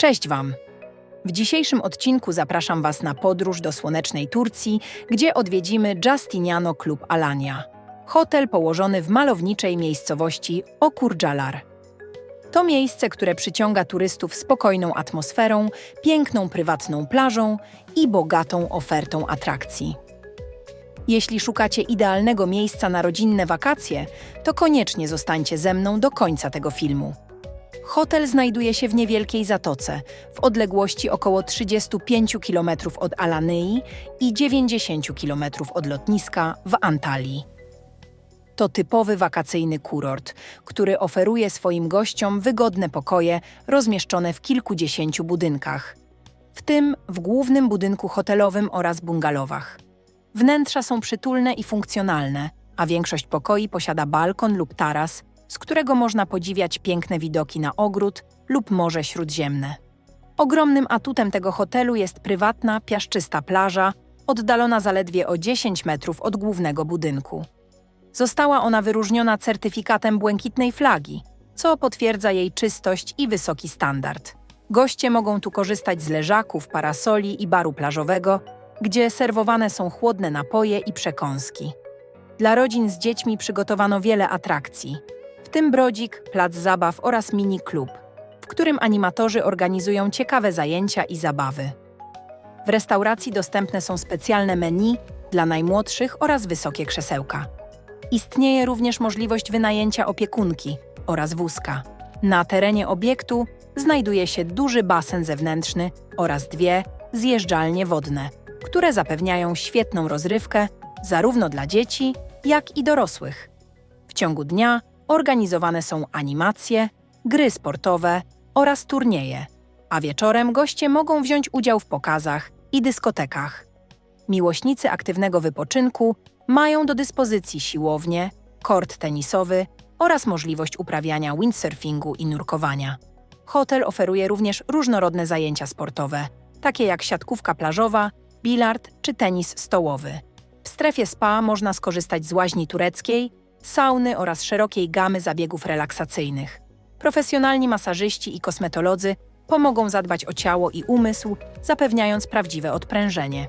Cześć Wam! W dzisiejszym odcinku zapraszam Was na podróż do słonecznej Turcji, gdzie odwiedzimy Justiniano Club Alania. Hotel położony w malowniczej miejscowości Okurcalar. To miejsce, które przyciąga turystów spokojną atmosferą, piękną prywatną plażą i bogatą ofertą atrakcji. Jeśli szukacie idealnego miejsca na rodzinne wakacje, to koniecznie zostańcie ze mną do końca tego filmu. Hotel znajduje się w niewielkiej zatoce, w odległości około 35 km od Alanyi i 90 km od lotniska w Antalii. To typowy wakacyjny kurort, który oferuje swoim gościom wygodne pokoje rozmieszczone w kilkudziesięciu budynkach, w tym w głównym budynku hotelowym oraz bungalowach. Wnętrza są przytulne i funkcjonalne, a większość pokoi posiada balkon lub taras, z którego można podziwiać piękne widoki na ogród lub Morze Śródziemne. Ogromnym atutem tego hotelu jest prywatna, piaszczysta plaża, oddalona zaledwie o 10 metrów od głównego budynku. Została ona wyróżniona certyfikatem błękitnej flagi, co potwierdza jej czystość i wysoki standard. Goście mogą tu korzystać z leżaków, parasoli i baru plażowego, gdzie serwowane są chłodne napoje i przekąski. Dla rodzin z dziećmi przygotowano wiele atrakcji, w tym brodzik, plac zabaw oraz mini klub, w którym animatorzy organizują ciekawe zajęcia i zabawy. W restauracji dostępne są specjalne menu dla najmłodszych oraz wysokie krzesełka. Istnieje również możliwość wynajęcia opiekunki oraz wózka. Na terenie obiektu znajduje się duży basen zewnętrzny oraz dwie zjeżdżalnie wodne, które zapewniają świetną rozrywkę zarówno dla dzieci, jak i dorosłych. W ciągu dnia organizowane są animacje, gry sportowe oraz turnieje, a wieczorem goście mogą wziąć udział w pokazach i dyskotekach. Miłośnicy aktywnego wypoczynku mają do dyspozycji siłownię, kort tenisowy oraz możliwość uprawiania windsurfingu i nurkowania. Hotel oferuje również różnorodne zajęcia sportowe, takie jak siatkówka plażowa, bilard czy tenis stołowy. W strefie spa można skorzystać z łaźni tureckiej, sauny oraz szerokiej gamy zabiegów relaksacyjnych. Profesjonalni masażyści i kosmetolodzy pomogą zadbać o ciało i umysł, zapewniając prawdziwe odprężenie.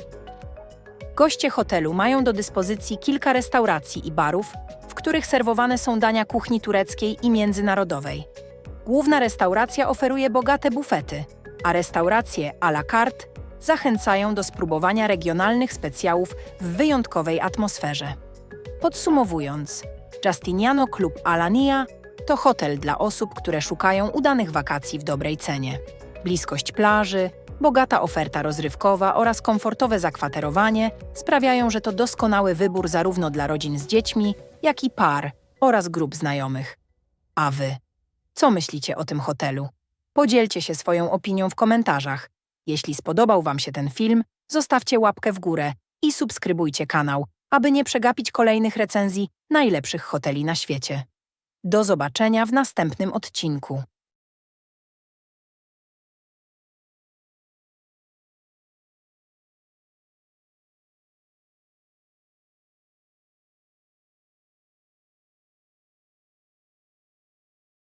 Goście hotelu mają do dyspozycji kilka restauracji i barów, w których serwowane są dania kuchni tureckiej i międzynarodowej. Główna restauracja oferuje bogate bufety, a restauracje à la carte zachęcają do spróbowania regionalnych specjałów w wyjątkowej atmosferze. Podsumowując, Justiniano Club Alania to hotel dla osób, które szukają udanych wakacji w dobrej cenie. Bliskość plaży, bogata oferta rozrywkowa oraz komfortowe zakwaterowanie sprawiają, że to doskonały wybór zarówno dla rodzin z dziećmi, jak i par oraz grup znajomych. A wy? Co myślicie o tym hotelu? Podzielcie się swoją opinią w komentarzach. Jeśli spodobał Wam się ten film, zostawcie łapkę w górę i subskrybujcie kanał, aby nie przegapić kolejnych recenzji najlepszych hoteli na świecie. Do zobaczenia w następnym odcinku.